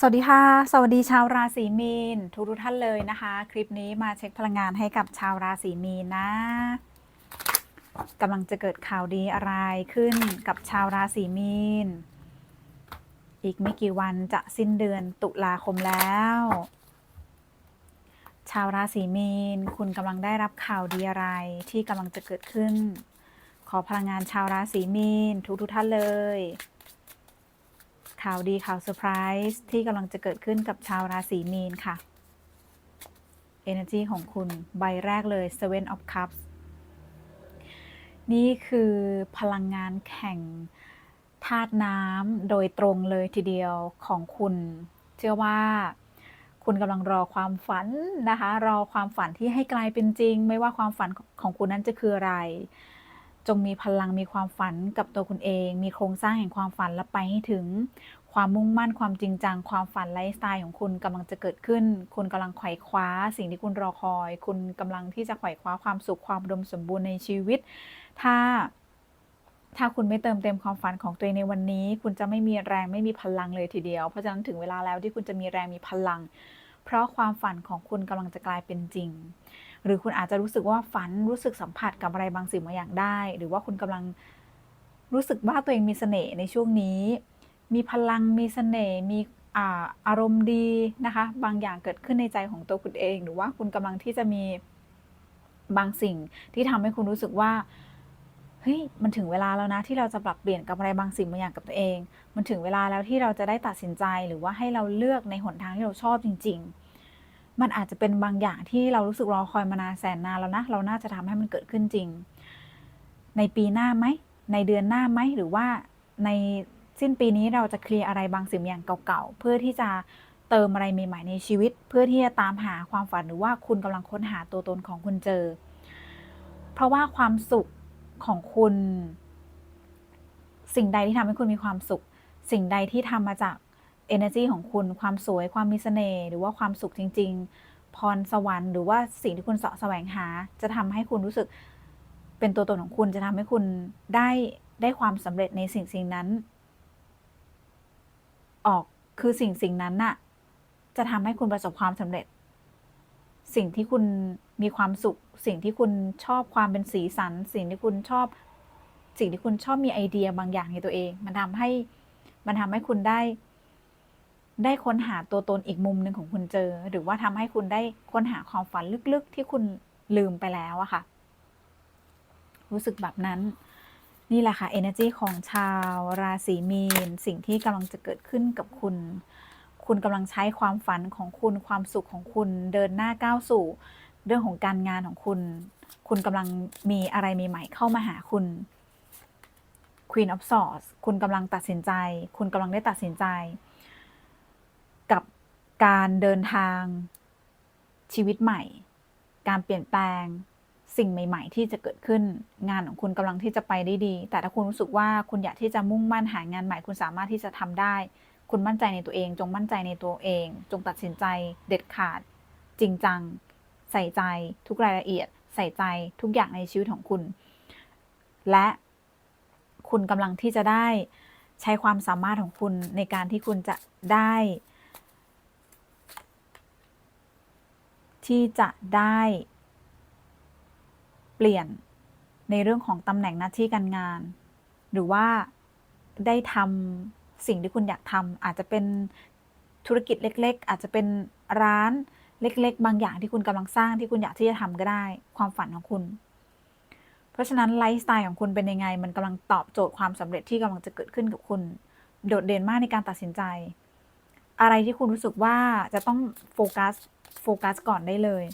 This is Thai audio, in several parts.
สวัสดีค่ะ สวัสดีชาวราศีมีน ทุกทุกท่านเลยนะคะ คลิปนี้มาเช็คพลังงานให้กับชาวราศีมีนนะกำลังจะเกิดข่าวดีอะไรขึ้นกับชาวราศีมีน อีกไม่กี่วันจะสิ้นเดือนตุลาคมแล้ว ชาวราศีมีน คุณกำลังได้รับข่าวดีอะไรที่กำลังจะเกิดขึ้น ขอพลังงานชาวราศีมีน ทุกทุกท่านเลย ข่าวดีข่าวเซอร์ไพรส์ที่กำลังจะเกิดขึ้นกับชาวราศีมีนค่ะ Energy ของคุณใบแรกเลย Seven of Cups นี่คือพลังงานแข่งธาตุน้ำโดยตรงเลยทีเดียวของคุณ เชื่อว่าคุณกำลังรอความฝันนะคะ รอความฝันที่ให้กลายเป็นจริง ไม่ว่าความฝันของคุณนั้นจะคืออะไร จงมีพลังมีความฝันกับตัวคุณเอง มีโครงสร้างแห่งความฝันและไปให้ถึง ความมุ่งมั่นความจริงจัง ความฝันไลฟ์สไตล์ของคุณกำลังจะเกิดขึ้น คุณกำลังไขว่คว้า สิ่งที่คุณรอคอย คุณกำลังที่จะไขว่คว้าความสุขความดมสมบูรณ์ในชีวิต ถ้าถ้าคุณไม่เติมเต็มความฝันของตัวเองในวันนี้ คุณจะไม่มีแรงไม่มีพลังเลยทีเดียว เพราะฉะนั้นถึงเวลาแล้วที่คุณจะมีแรงมีพลัง เพราะความฝันของคุณกำลังจะกลายเป็นจริง หรือคุณอาจจะรู้สึกว่าฝันรู้สึกสัมผัสกับอะไรบางสิ่งบางอย่างได้ หรือว่าคุณกำลังรู้สึกว่าตัวเองมีเสน่ห์ในช่วงนี้ มีพลังมีเสน่ห์มีอาอารมณ์ดีนะคะ บางอย่างเกิดขึ้นในใจของตัวคุณเอง หรือว่าคุณกำลังที่จะมีบางสิ่งที่ทำให้คุณรู้สึกว่าเฮ้ยมันถึงเวลาแล้วนะที่เราจะปรับเปลี่ยนกับอะไรบางสิ่งบางอย่างกับตัวเอง มันถึงเวลาแล้วที่เราจะได้ตัดสินใจหรือว่าให้เราเลือกในหนทางที่เราชอบจริง ๆ มันอาจจะเป็นบางอย่างที่เรารู้สึกรอคอยมานานแสนนานแล้วนะ เราน่าจะทำให้มันเกิดขึ้นจริง ในปีหน้าไหม ในเดือนหน้าไหม หรือว่าในสิ้นปีนี้เราจะเคลียร์อะไรบางสิ่งอย่างเก่าๆ เพื่อที่จะเติมอะไรใหม่ๆในชีวิต เพื่อที่จะตามหาความฝันหรือว่าคุณกำลังค้นหาตัวตนของคุณเจอ เพราะว่าความสุขของคุณ สิ่งใดที่ทำให้คุณมีความสุข สิ่งใดที่ทำมาจาก energy ของคุณความสวยความมีเสน่ห์หรือว่าความสุขจริง ๆ พรสวรรค์หรือว่าสิ่งที่คุณเสาะแสวงหา จะทำให้คุณรู้สึกเป็นตัวตนของคุณจะทำให้คุณได้ได้ความสำเร็จในสิ่งสิ่งนั้น ออกคือสิ่งสิ่งนั้นน่ะจะทำให้คุณประสบความสำเร็จ สิ่งที่คุณมีความสุข สิ่งที่คุณชอบความเป็นสีสัน สิ่งที่คุณชอบ สิ่งที่คุณชอบมีไอเดียบางอย่างในตัวเอง มันทำให้มันทำให้คุณได้ ได้ค้นหาตัวตนอีกมุมหนึ่งของคุณเจอ หรือว่าทำให้คุณได้ค้นหาความฝันลึกๆ ที่คุณลืมไปแล้วอะค่ะ รู้สึกแบบนั้น นี่แหละค่ะ energy ของชาวราศีมีน สิ่งที่กำลังจะเกิดขึ้นกับคุณ คุณกำลังใช้ความฝันของคุณความสุขของคุณเดินหน้าก้าวสู่ เรื่องของการงานของคุณ คุณกำลังมีอะไรใหม่ๆเข้ามาหาคุณ Queen of Swords คุณกำลังตัดสินใจ คุณกำลังได้ตัดสินใจ การเดินทางชีวิตใหม่ การเปลี่ยนแปลงสิ่งใหม่ ๆ ที่จะเกิดขึ้นงานของคุณกำลังที่จะไปได้ดี แต่ถ้าคุณรู้สึกว่าคุณอยากที่จะมุ่งมั่นหางานใหม่ คุณสามารถที่จะทำได้ คุณมั่นใจในตัวเอง จงมั่นใจในตัวเอง จงตัดสินใจเด็ดขาด จริงจัง ใส่ใจทุกรายละเอียด ใส่ใจทุกอย่างในชีวิตของคุณ และคุณกำลังที่จะได้ใช้ความสามารถของคุณในการที่คุณจะได้ ที่จะได้เปลี่ยนในเรื่องของตำแหน่งหน้าที่การงาน หรือว่าได้ทำสิ่งที่คุณอยากทำอาจจะเป็นธุรกิจเล็ก ๆ อาจจะเป็นร้านเล็ก ๆ บางอย่างที่คุณกำลังสร้างที่คุณอยากที่จะทำก็ได้ ความฝันของคุณ เพราะฉะนั้นไลฟ์สไตล์ของคุณเป็นยังไง มันกำลังตอบโจทย์ความสำเร็จที่กำลังจะเกิดขึ้นกับคุณ โดดเด่นมากในการตัดสินใจ อะไรที่คุณรู้สึกว่าจะต้องโฟกัส โฟกัสก่อนได้เลย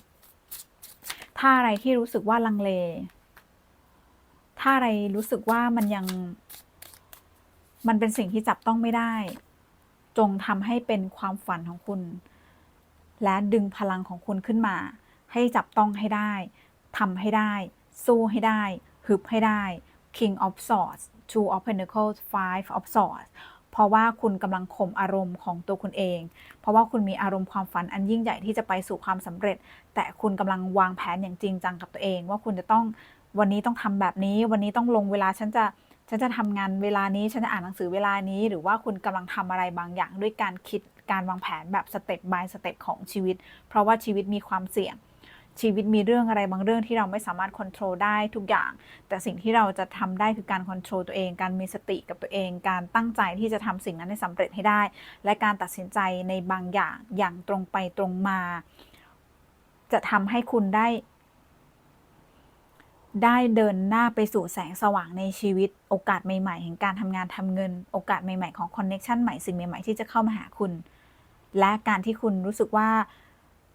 ถ้าอะไรที่รู้สึกว่าลังเล ถ้าอะไรรู้สึกว่ามันยัง มันเป็นสิ่งที่จับต้องไม่ได้ จงทำให้เป็นความฝันของคุณ และดึงพลังของคุณขึ้นมา ให้จับต้องให้ได้ทำให้ได้ สู้ให้ได้ฮึบให้ได้ King of Swords Two of Pentacles Five of Swords เพราะว่าคุณกำลังข่มอารมณ์ของตัวคุณเอง เพราะว่าคุณมีอารมณ์ความฝันอันยิ่งใหญ่ที่จะไปสู่ความสำเร็จ แต่คุณกำลังวางแผนอย่างจริงจังกับตัวเอง ว่าคุณจะต้องวันนี้ต้องทำแบบนี้ วันนี้ต้องลงเวลาฉันจะฉันจะทำงานเวลานี้ฉันจะอ่านหนังสือเวลานี้ หรือว่าคุณกำลังทำอะไรบางอย่างด้วยการคิดการวางแผนแบบสเต็ป by สเต็ปของชีวิต เพราะว่าชีวิตมีความเสี่ยง ชีวิตมีเรื่องอะไรบางเรื่องที่เราไม่สามารถควบคุมได้ทุกอย่าง แต่สิ่งที่เราจะทำได้คือการควบคุมตัวเอง การมีสติกับตัวเอง การตั้งใจที่จะทำสิ่งนั้นให้สำเร็จให้ได้ และการตัดสินใจในบางอย่างอย่างตรงไปตรงมา จะทำให้คุณได้ ได้เดินหน้าไปสู่แสงสว่างในชีวิต โอกาสใหม่ๆแห่งการทำงานทำเงิน โอกาสใหม่ๆของคอนเน็ชันใหม่สิ่งใหม่ๆที่จะเข้ามาหาคุณ และการที่คุณรู้สึกว่า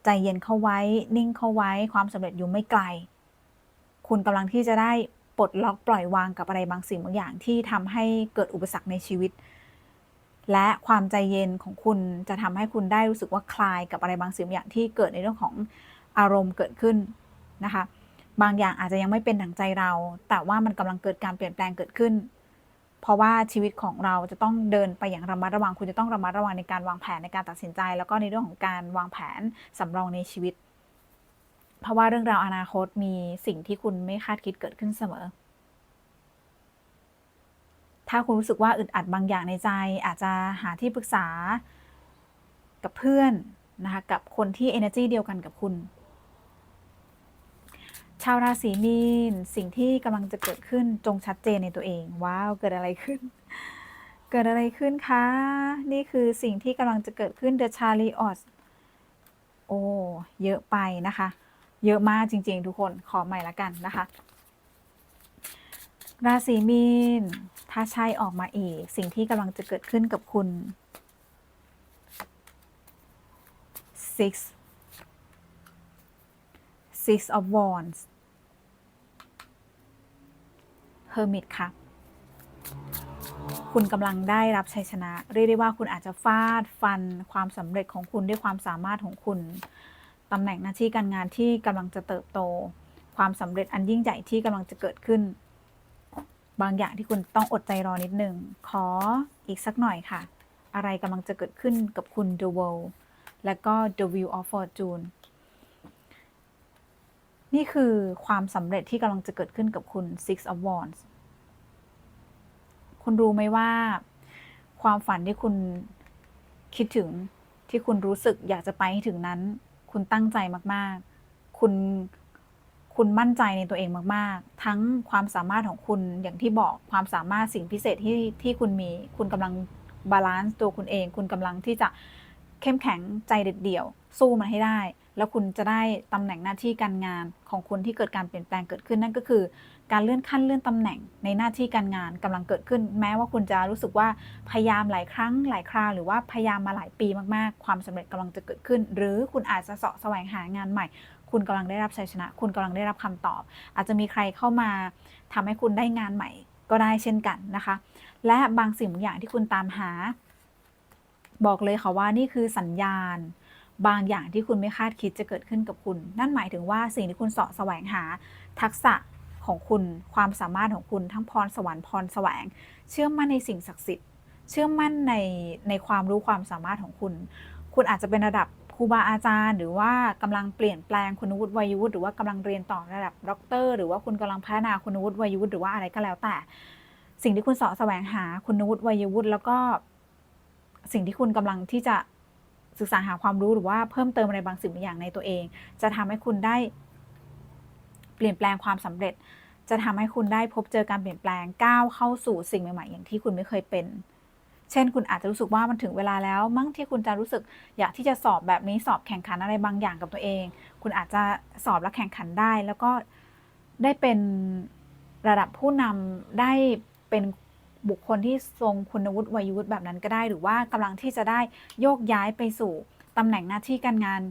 ใจเย็นเข้าไว้ นิ่งเข้าไว้ ความสำเร็จอยู่ไม่ไกล คุณกำลังที่จะได้ปลดล็อกปล่อยวางกับอะไรบางสิ่งบางอย่างที่ทำให้เกิดอุปสรรคในชีวิต และความใจเย็นของคุณจะทำให้คุณได้รู้สึกว่าคลายกับอะไรบางสิ่งบางอย่างที่เกิดในเรื่องของอารมณ์เกิดขึ้นนะคะ บางอย่างอาจจะยังไม่เป็นดั่งใจเรา แต่ว่ามันกำลังเกิดการเปลี่ยนแปลงเกิดขึ้น เพราะว่าชีวิตของเราจะต้องเดินไปอย่างระมัดระวัง คุณจะต้องระมัดระวังในการวางแผนในการตัดสินใจ แล้วก็ในเรื่องของการวางแผนสำรองในชีวิต เพราะว่าเรื่องราวอนาคตมีสิ่งที่คุณไม่คาดคิดเกิดขึ้นเสมอ ถ้าคุณรู้สึกว่าอึดอัดบางอย่างในใจ อาจจะหาที่ปรึกษากับเพื่อนนะคะกับคนที่ energy เดียวกันกับคุณ ชาวราศีมีนสิ่งที่กำลังจะเกิดขึ้นจงชัดเจนในตัวเอง ว้าว เกิดอะไรขึ้น เกิดอะไรขึ้นคะ นี่คือสิ่งที่กำลังจะเกิดขึ้น The Chariot โอ้เยอะไปนะคะ เยอะมากจริง ๆ ทุกคนขอใหม่ละกันนะคะ ราศีมีน ถ้าใช่ออกมาอีก สิ่งที่กำลังจะเกิดขึ้นกับคุณ six six of wands hermit ค่ะ คุณกำลังได้รับชัยชนะ เรียกได้ว่าคุณอาจจะฟาดฟันความสำเร็จของคุณด้วยความสามารถของคุณตำแหน่งหน้าที่การงานที่กำลังจะเติบโต ความสำเร็จอันยิ่งใหญ่ที่กำลังจะเกิดขึ้น บางอย่างที่คุณต้องอดใจรอนิดหนึ่งขออีกสักหน่อยค่ะ อะไรกำลังจะเกิดขึ้นกับคุณ The World และก็ The Wheel of Fortune นี่คือความสำเร็จที่กำลังจะเกิดขึ้นกับคุณ Six of Wands คุณรู้ไหมว่า ความฝันที่คุณคิดถึงที่คุณรู้สึกอยากจะไปให้ถึงนั้น คุณตั้งใจมาก ๆ คุณคุณมั่นใจในตัวเองมาก ๆ ทั้งความสามารถของคุณอย่างที่บอกความสามารถสิ่งพิเศษที่ที่คุณมี คุณกำลังบาลานซ์ตัวคุณเอง คุณกำลังที่จะ เข้มแข็งใจเด็ดเดี่ยว สู้มันให้ได้ แล้วคุณจะได้ตำแหน่งหน้าที่การงานของคุณที่เกิดการเปลี่ยนแปลงเกิดขึ้นนั่นก็คือ การเลื่อนขั้นเลื่อนตำแหน่งในหน้าที่การงานกำลังเกิดขึ้น แม้ว่าคุณจะรู้สึกว่าพยายามหลายครั้งหลายคราวหรือว่าพยายามมาหลายปีมากๆ ความสำเร็จกำลังจะเกิดขึ้น หรือคุณอาจจะเสาะแสวงหางานใหม่ คุณกำลังได้รับชัยชนะ คุณกำลังได้รับคำตอบ อาจจะมีใครเข้ามาทำให้คุณได้งานใหม่ก็ได้เช่นกันนะคะ และบางสิ่งบางอย่างที่คุณตามหา บอกเลยค่ะว่านี่คือสัญญาณ บางอย่างที่คุณไม่คาดคิดจะเกิดขึ้นกับคุณ นั่นหมายถึงว่าสิ่งที่คุณเสาะแสวงหา ทักษะของคุณความสามารถของคุณทั้งพรสวรรค์พรแสวง เชื่อมั่นในสิ่งศักดิ์สิทธิ์ เชื่อมั่นในในความรู้ความสามารถของคุณ คุณอาจจะเป็นระดับครูบาอาจารย์ หรือว่ากำลังเปลี่ยนแปลงคุณวุฒิวัยวุฒิหรือว่ากำลังเรียนต่อระดับด็อกเตอร์หรือว่าคุณกำลังพัฒนาคุณวุฒิวัยวุฒิหรือว่าอะไรก็แล้วแต่ สิ่งที่คุณเสาะแสวงหาคุณวุฒิวัยวุฒิแล้วก็ สิ่งที่คุณกำลังที่จะศึกษาหาความรู้หรือว่าเพิ่มเติมอะไรบางสิ่งบางอย่างในตัวเอง จะทำให้คุณได้ เปลี่ยนแปลงความสำเร็จ จะทำให้คุณได้พบเจอการเปลี่ยนแปลงก้าวเข้าสู่สิ่งใหม่ๆ อย่างที่คุณไม่เคยเป็น เช่น คุณอาจจะรู้สึกว่ามันถึงเวลาแล้ว มั้งที่คุณจะรู้สึกอยากที่จะสอบแบบนี้สอบแข่งขันอะไรบางอย่างกับตัวเอง คุณอาจจะสอบและแข่งขันได้ แล้วก็ได้เป็นระดับผู้นำได้เป็น บุคคลที่ทรงคุณวุฒิวัยวุฒิแบบนั้นก็ได้ หรือว่ากำลังที่จะได้โยกย้ายไปสู่ตำแหน่งหน้าที่การงาน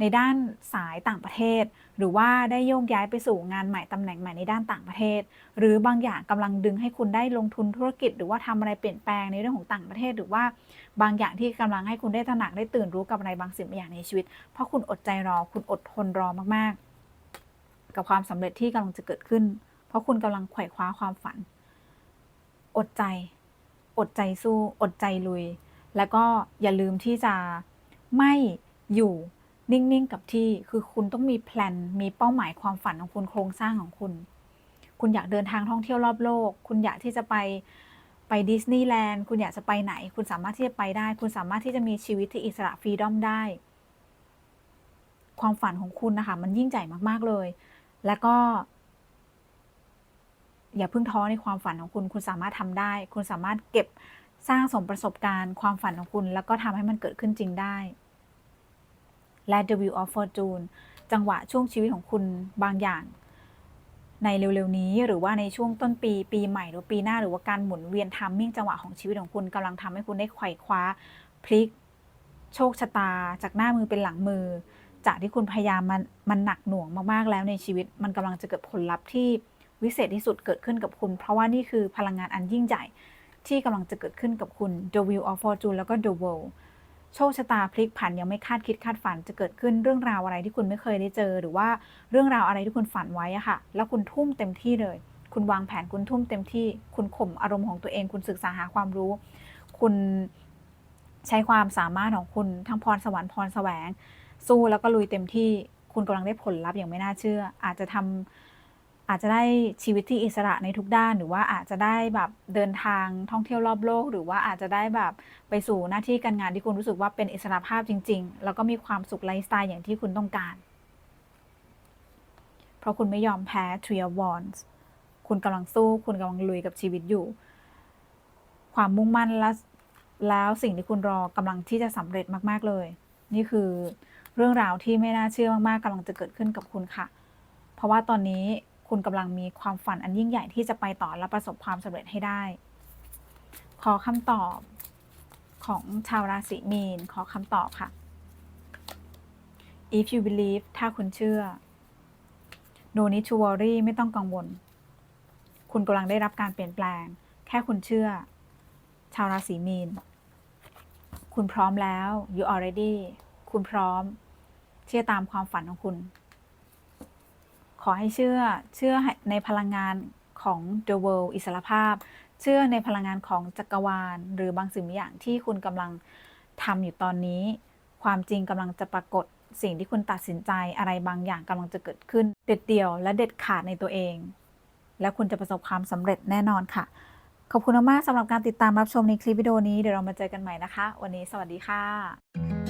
ในด้านสายต่างประเทศ หรือว่าได้โยกย้ายไปสู่งานใหม่ตำแหน่งใหม่ในด้านต่างประเทศ หรือบางอย่างกำลังดึงให้คุณได้ลงทุนธุรกิจ หรือว่าทำอะไรเปลี่ยนแปลงในเรื่องของต่างประเทศ หรือว่าบางอย่างที่กำลังให้คุณได้ตระหนักได้ตื่นรู้กับอะไรบางสิ่งบางอย่างในชีวิต เพราะคุณอดใจรอ คุณอดทนรอมากๆ กับความสำเร็จที่กำลังจะเกิดขึ้น เพราะคุณกำลังไขว่คว้าความฝัน อดใจ อดใจสู้ อดใจลุย แล้วก็อย่าลืมที่จะไม่อยู่นิ่ง ๆ กับที่ คือคุณต้องมีแพลน มีเป้าหมายความฝันของคุณโครงสร้างของคุณ คุณอยากเดินทางท่องเที่ยวรอบโลก คุณอยากที่จะไปไปดิสนีย์แลนด์ คุณอยากจะไปไหน คุณสามารถที่จะไปได้ คุณสามารถที่จะมีชีวิตที่อิสระฟรีดอมได้ ความฝันของคุณนะคะ มันยิ่งใหญ่มาก ๆ เลย แล้วก็ อย่าเพิ่งท้อในความฝันของคุณ คุณสามารถทำได้ คุณสามารถเก็บสร้างสมประสบการณ์ความฝันของคุณ แล้วก็ทำให้มันเกิดขึ้นจริงได้ และ The Wheel of Fortune จังหวะช่วงชีวิตของคุณบางอย่าง ในเร็วๆนี้หรือว่าในช่วงต้นปีปีใหม่หรือปีหน้าหรือว่าการหมุนเวียน timing จังหวะของชีวิตของคุณกำลังทำให้คุณได้ไขว่คว้าพลิก โชคชะตา จากหน้ามือเป็นหลังมือ จากที่คุณพยายามมันมันหนักหน่วงมากๆแล้วในชีวิตมันกำลังจะเกิดผลลัพธ์ที่ วิเศษที่สุดเกิดขึ้นกับคุณ เพราะว่านี่คือพลังงานอันยิ่งใหญ่ ที่กำลังจะเกิดขึ้นกับคุณ The Wheel of Fortune แล้วก็ The World โชคชะตาพลิกผันยังไม่คาดคิดคาดฝันจะเกิดขึ้นเรื่องราวอะไรที่คุณไม่เคยได้เจอ หรือว่าเรื่องราวอะไรที่คุณฝันไว้อะค่ะ แล้วคุณทุ่มเต็มที่เลย คุณวางแผนคุณทุ่มเต็มที่ คุณข่มอารมณ์ของตัวเอง คุณศึกษาหาความรู้ คุณใช้ความสามารถของคุณทั้งพรสวรรค์พรแสวง สู้แล้วก็ลุยเต็มที่ คุณกำลังได้ผลลัพธ์อย่างไม่น่าเชื่อ อาจจะทำ อาจจะได้ชีวิตที่อิสระในทุกด้าน หรือว่าอาจจะได้แบบเดินทางท่องเที่ยวรอบโลก หรือว่าอาจจะได้แบบไปสู่หน้าที่การงานที่คุณรู้สึกว่าเป็นอิสระภาพจริง ๆ แล้วก็มีความสุขไลฟ์สไตล์อย่างที่คุณต้องการ เพราะคุณไม่ยอมแพ้ Three of Wands คุณกำลังสู้ คุณกำลังลุยกับชีวิตอยู่ ความมุ่งมั่นและแล้วสิ่งที่คุณรอกำลังที่จะสำเร็จมาก ๆเลย นี่คือเรื่องราวที่ไม่น่าเชื่อมากๆกำลังจะเกิดขึ้นกับคุณค่ะ เพราะว่าตอนนี้ คุณกำลังมีความฝันอันยิ่งใหญ่ที่จะไปต่อและประสบความสำเร็จให้ได้ ขอคำตอบของชาวราศีมีน ขอคำตอบค่ะ if you believe ถ้าคุณเชื่อ no need to worry ไม่ต้องกังวล คุณกำลังได้รับการเปลี่ยนแปลง แค่คุณเชื่อ ชาวราศีมีน คุณพร้อมแล้ว you already คุณพร้อมที่จะตามความฝันของคุณ ขอให้เชื่อเชื่อในพลังงานของ the world อิสรภาพ เชื่อในพลังงานของจักรวาล หรือบางสิ่งบางอย่างที่คุณกำลังทำอยู่ตอนนี้ ความจริงกำลังจะปรากฏสิ่งที่คุณตัดสินใจอะไรบางอย่างกำลังจะเกิดขึ้น เด็ดเดี่ยวและเด็ดขาดในตัวเอง และคุณจะประสบความสำเร็จแน่นอนค่ะ ขอบคุณมากสำหรับการติดตามรับชมในคลิปวิดีโอนี้เดี๋ยวเรามาเจอกันใหม่นะคะ วันนี้สวัสดีค่ะ